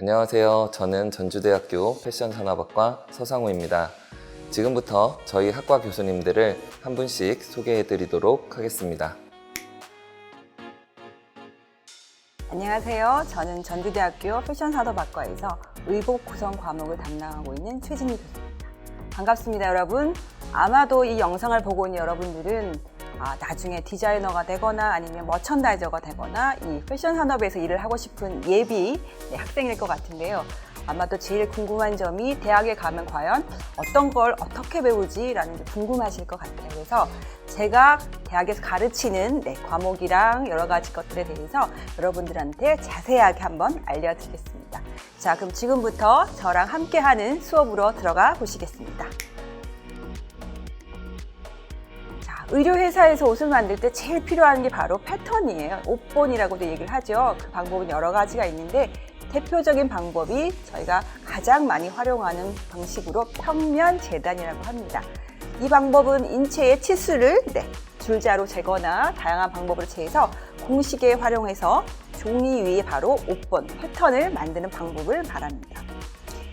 안녕하세요. 저는 전주대학교 패션산업학과 서상우입니다. 지금부터 저희 학과 교수님들을 한 분씩 소개해 드리도록 하겠습니다. 안녕하세요. 저는 전주대학교 패션산업학과에서 의복 구성 과목을 담당하고 있는 최진희 교수입니다. 반갑습니다, 여러분. 아마도 이 영상을 보고 있는 여러분들은 아, 나중에 디자이너가 되거나 아니면 머천다이저가 되거나 이 패션 산업에서 일을 하고 싶은 예비 네, 학생일 것 같은데요. 아마도 제일 궁금한 점이 대학에 가면 과연 어떤 걸 어떻게 배우지라는 게 궁금하실 것 같아요. 그래서 제가 대학에서 가르치는 네, 과목이랑 여러 가지 것들에 대해서 여러분들한테 자세하게 한번 알려드리겠습니다. 자, 그럼 지금부터 저랑 함께하는 수업으로 들어가 보시겠습니다. 의료회사에서 옷을 만들 때 제일 필요한 게 바로 패턴이에요. 옷본이라고도 얘기를 하죠. 그 방법은 여러 가지가 있는데 대표적인 방법이 저희가 가장 많이 활용하는 방식으로 평면 재단이라고 합니다. 이 방법은 인체의 치수를 네, 줄자로 재거나 다양한 방법으로 재서 공식에 활용해서 종이 위에 바로 옷본 패턴을 만드는 방법을 말합니다.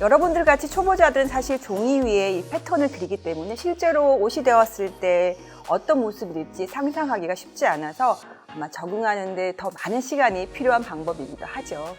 여러분들 같이 초보자들은 사실 종이 위에 이 패턴을 그리기 때문에 실제로 옷이 되었을 때 어떤 모습일지 상상하기가 쉽지 않아서 아마 적응하는데 더 많은 시간이 필요한 방법이기도 하죠.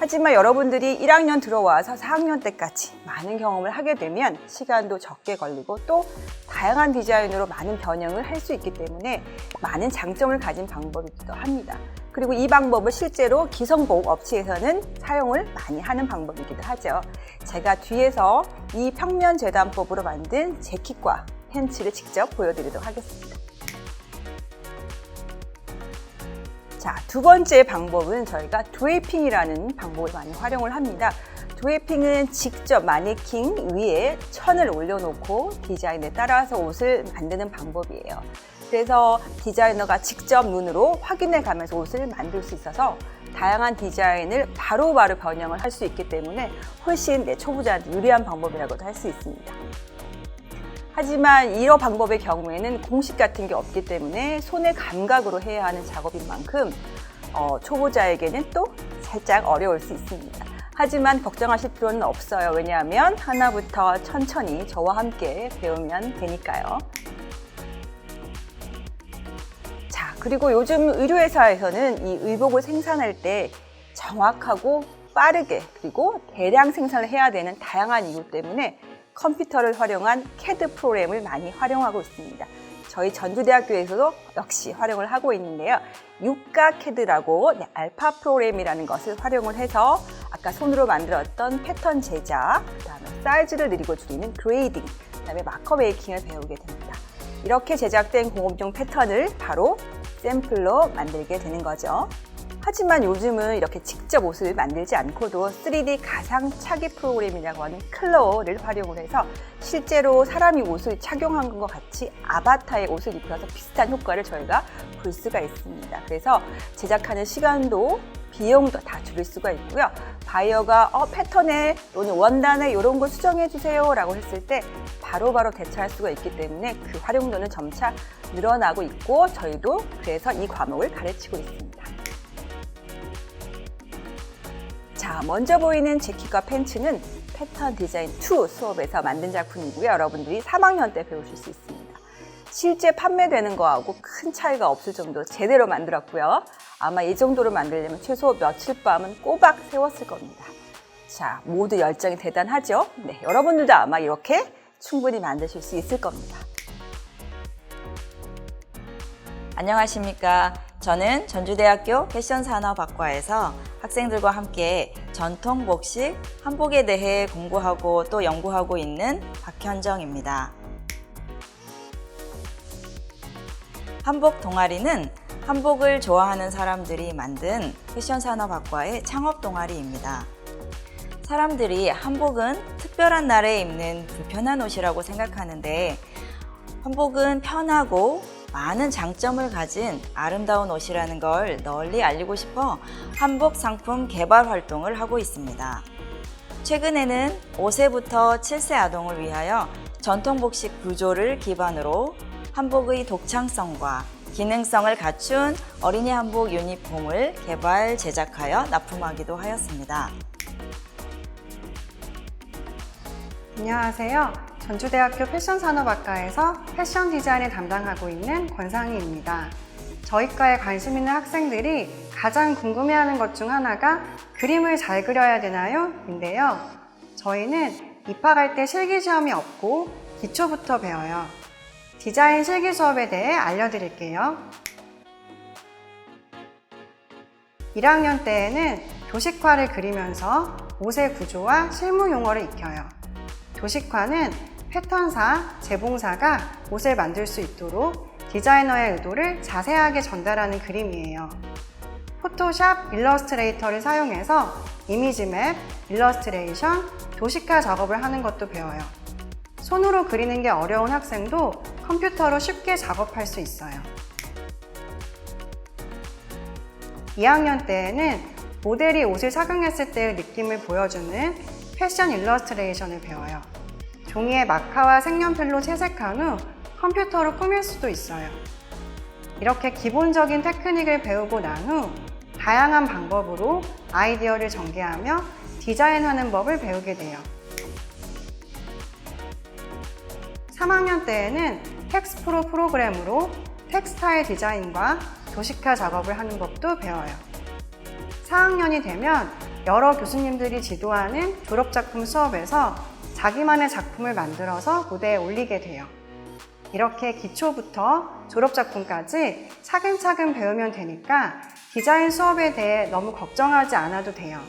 하지만 여러분들이 1학년 들어와서 4학년 때까지 많은 경험을 하게 되면 시간도 적게 걸리고 또 다양한 디자인으로 많은 변형을 할 수 있기 때문에 많은 장점을 가진 방법이기도 합니다. 그리고 이 방법을 실제로 기성복 업체에서는 사용을 많이 하는 방법이기도 하죠. 제가 뒤에서 이 평면 재단법으로 만든 재킷과 팬츠를 직접 보여드리도록 하겠습니다. 자, 두 번째 방법은 저희가 드웨이핑이라는 방법을 많이 활용을 합니다. 드웨이핑은 직접 마네킹 위에 천을 올려놓고 디자인에 따라서 옷을 만드는 방법이에요. 그래서 디자이너가 직접 눈으로 확인해 가면서 옷을 만들 수 있어서 다양한 디자인을 바로바로 변형을 할 수 있기 때문에 훨씬 내 초보자한테 유리한 방법이라고도 할 수 있습니다. 하지만 이런 방법의 경우에는 공식 같은 게 없기 때문에 손의 감각으로 해야 하는 작업인 만큼 어, 초보자에게는 또 살짝 어려울 수 있습니다. 하지만 걱정하실 필요는 없어요. 왜냐하면 하나부터 천천히 저와 함께 배우면 되니까요. 자, 그리고 요즘 의료회사에서는 이 의복을 생산할 때 정확하고 빠르게 그리고 대량 생산을 해야 되는 다양한 이유 때문에 컴퓨터를 활용한 CAD 프로그램을 많이 활용하고 있습니다. 저희 전주대학교에서도 역시 활용을 하고 있는데요. 육가 CAD라고 네, 알파 프로그램이라는 것을 활용을 해서 아까 손으로 만들었던 패턴 제작, 그다음에 사이즈를 늘리고 줄이는 그레이딩, 그다음에 마커 메이킹을 배우게 됩니다. 이렇게 제작된 공업용 패턴을 바로 샘플로 만들게 되는 거죠. 하지만 요즘은 이렇게 직접 옷을 만들지 않고도 3D 가상 차기 프로그램이라고 하는 클로어를 활용을 해서 실제로 사람이 옷을 착용한 것과 같이 아바타의 옷을 입혀서 비슷한 효과를 저희가 볼 수가 있습니다. 그래서 제작하는 시간도 비용도 다 줄일 수가 있고요. 바이어가 어, 패턴에 또는 원단에 이런 걸 수정해 주세요 라고 했을 때 바로바로 대처할 수가 있기 때문에 그 활용도는 점차 늘어나고 있고 저희도 그래서 이 과목을 가르치고 있습니다. 자, 먼저 보이는 재킷과 팬츠는 패턴 디자인 2 수업에서 만든 작품이고요. 여러분들이 3학년 때 배우실 수 있습니다. 실제 판매되는 거하고 큰 차이가 없을 정도로 제대로 만들었고요. 아마 이 정도로 만들려면 최소 며칠 밤은 꼬박 세웠을 겁니다. 자, 모두 열정이 대단하죠? 네, 여러분들도 아마 이렇게 충분히 만드실 수 있을 겁니다. 안녕하십니까. 저는 전주대학교 패션산업학과에서 학생들과 함께 전통 복식 한복에 대해 공부하고 또 연구하고 있는 박현정입니다. 한복 동아리는 한복을 좋아하는 사람들이 만든 패션산업학과의 창업 동아리입니다. 사람들이 한복은 특별한 날에 입는 불편한 옷이라고 생각하는데 한복은 편하고 많은 장점을 가진 아름다운 옷이라는 걸 널리 알리고 싶어 한복 상품 개발 활동을 하고 있습니다. 최근에는 5세부터 7세 아동을 위하여 전통복식 구조를 기반으로 한복의 독창성과 기능성을 갖춘 어린이 한복 유니폼을 개발, 제작하여 납품하기도 하였습니다. 안녕하세요. 전주대학교 패션산업학과에서 패션 디자인을 담당하고 있는 권상희입니다. 저희 과에 관심 있는 학생들이 가장 궁금해하는 것 중 하나가 그림을 잘 그려야 되나요? 인데요. 저희는 입학할 때 실기 시험이 없고 기초부터 배워요. 디자인 실기 수업에 대해 알려드릴게요. 1학년 때에는 도식화를 그리면서 옷의 구조와 실무 용어를 익혀요. 도식화는 패턴사, 재봉사가 옷을 만들 수 있도록 디자이너의 의도를 자세하게 전달하는 그림이에요. 포토샵, 일러스트레이터를 사용해서 이미지 맵, 일러스트레이션, 도식화 작업을 하는 것도 배워요. 손으로 그리는 게 어려운 학생도 컴퓨터로 쉽게 작업할 수 있어요. 2학년 때에는 모델이 옷을 착용했을 때의 느낌을 보여주는 패션 일러스트레이션을 배워요. 종이에 마카와 색연필로 채색한 후 컴퓨터로 꾸밀 수도 있어요. 이렇게 기본적인 테크닉을 배우고 난 후 다양한 방법으로 아이디어를 전개하며 디자인하는 법을 배우게 돼요. 3학년 때에는 텍스프로 프로그램으로 텍스타일 디자인과 도식화 작업을 하는 법도 배워요. 4학년이 되면 여러 교수님들이 지도하는 졸업작품 수업에서 자기만의 작품을 만들어서 무대에 올리게 돼요. 이렇게 기초부터 졸업작품까지 차근차근 배우면 되니까 디자인 수업에 대해 너무 걱정하지 않아도 돼요.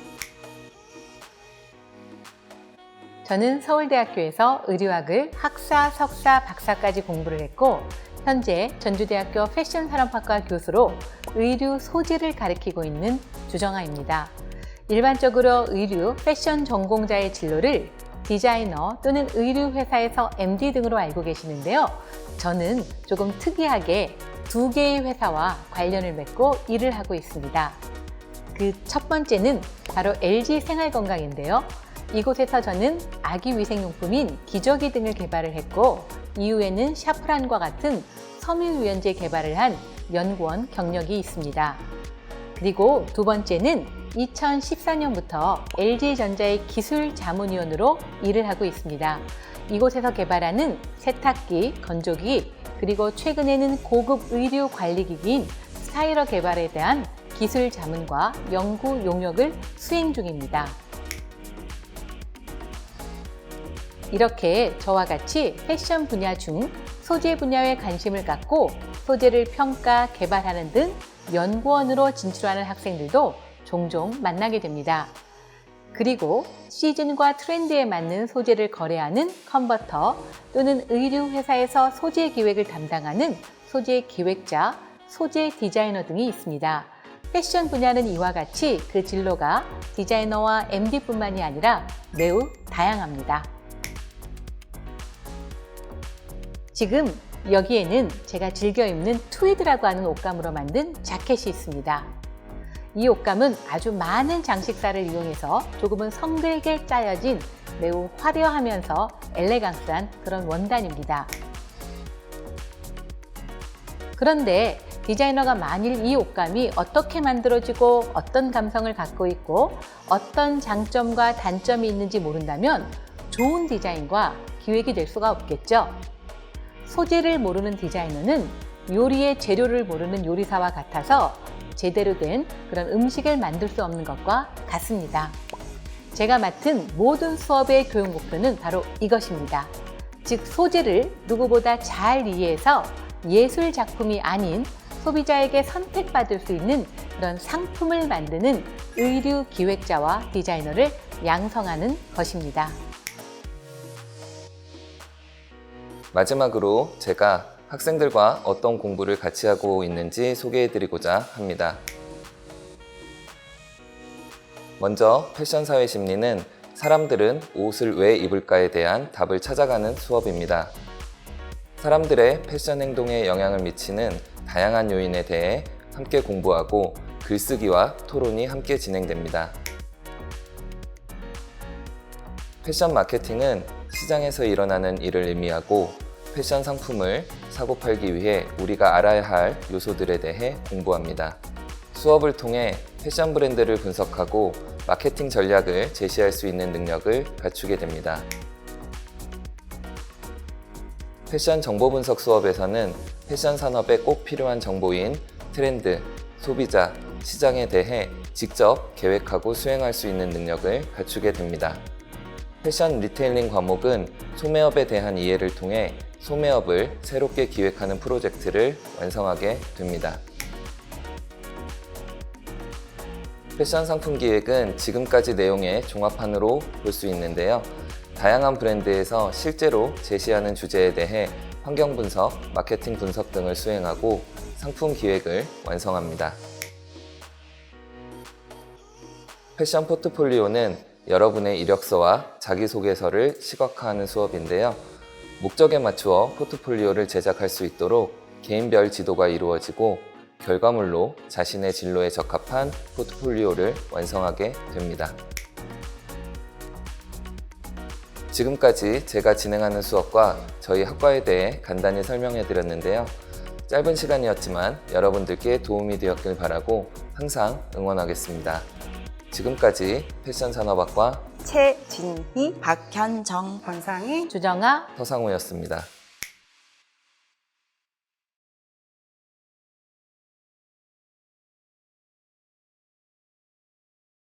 저는 서울대학교에서 의류학을 학사, 석사, 박사까지 공부를 했고 현재 전주대학교 패션산업학과 교수로 의류 소재를 가리키고 있는 주정아입니다. 일반적으로 의류, 패션 전공자의 진로를 디자이너 또는 의류 회사에서 MD 등으로 알고 계시는데요. 저는 조금 특이하게 두 개의 회사와 관련을 맺고 일을 하고 있습니다. 그 첫 번째는 바로 LG 생활건강인데요. 이곳에서 저는 아기 위생용품인 기저귀 등을 개발을 했고 이후에는 샤프란과 같은 섬유유연제 개발을 한 연구원 경력이 있습니다. 그리고 두 번째는 2014년부터 LG전자의 기술 자문위원으로 일을 하고 있습니다. 이곳에서 개발하는 세탁기, 건조기, 그리고 최근에는 고급 의류 관리기기인 스타일러 개발에 대한 기술 자문과 연구 용역을 수행 중입니다. 이렇게 저와 같이 패션 분야 중 소재 분야에 관심을 갖고 소재를 평가, 개발하는 등 연구원으로 진출하는 학생들도 종종 만나게 됩니다. 그리고 시즌과 트렌드에 맞는 소재를 거래하는 컨버터 또는 의류 회사에서 소재 기획을 담당하는 소재 기획자, 소재 디자이너 등이 있습니다. 패션 분야는 이와 같이 그 진로가 디자이너와 MD뿐만이 아니라 매우 다양합니다. 지금 여기에는 제가 즐겨 입는 트위드라고 하는 옷감으로 만든 자켓이 있습니다. 이 옷감은 아주 많은 장식사를 이용해서 조금은 성글게 짜여진 매우 화려하면서 엘레강스한 그런 원단입니다. 그런데 디자이너가 만일 이 옷감이 어떻게 만들어지고 어떤 감성을 갖고 있고 어떤 장점과 단점이 있는지 모른다면 좋은 디자인과 기획이 될 수가 없겠죠. 소재를 모르는 디자이너는 요리의 재료를 모르는 요리사와 같아서 제대로 된 그런 음식을 만들 수 없는 것과 같습니다. 제가 맡은 모든 수업의 교육 목표는 바로 이것입니다. 즉, 소재를 누구보다 잘 이해해서 예술 작품이 아닌 소비자에게 선택받을 수 있는 그런 상품을 만드는 의류 기획자와 디자이너를 양성하는 것입니다. 마지막으로 제가 학생들과 어떤 공부를 같이 하고 있는지 소개해드리고자 합니다. 먼저 패션 사회 심리는 사람들은 옷을 왜 입을까에 대한 답을 찾아가는 수업입니다. 사람들의 패션 행동에 영향을 미치는 다양한 요인에 대해 함께 공부하고 글쓰기와 토론이 함께 진행됩니다. 패션 마케팅은 시장에서 일어나는 일을 의미하고 패션 상품을 사고 팔기 위해 우리가 알아야 할 요소들에 대해 공부합니다. 수업을 통해 패션 브랜드를 분석하고 마케팅 전략을 제시할 수 있는 능력을 갖추게 됩니다. 패션 정보 분석 수업에서는 패션 산업에 꼭 필요한 정보인 트렌드, 소비자, 시장에 대해 직접 계획하고 수행할 수 있는 능력을 갖추게 됩니다. 패션 리테일링 과목은 소매업에 대한 이해를 통해 소매업을 새롭게 기획하는 프로젝트를 완성하게 됩니다. 패션 상품 기획은 지금까지 내용의 종합판으로 볼 수 있는데요. 다양한 브랜드에서 실제로 제시하는 주제에 대해 환경 분석, 마케팅 분석 등을 수행하고 상품 기획을 완성합니다. 패션 포트폴리오는 여러분의 이력서와 자기소개서를 시각화하는 수업인데요. 목적에 맞추어 포트폴리오를 제작할 수 있도록 개인별 지도가 이루어지고 결과물로 자신의 진로에 적합한 포트폴리오를 완성하게 됩니다. 지금까지 제가 진행하는 수업과 저희 학과에 대해 간단히 설명해 드렸는데요. 짧은 시간이었지만 여러분들께 도움이 되었길 바라고 항상 응원하겠습니다. 지금까지 패션 산업학과 최진희 박현정 권상희 주정아 서상우였습니다.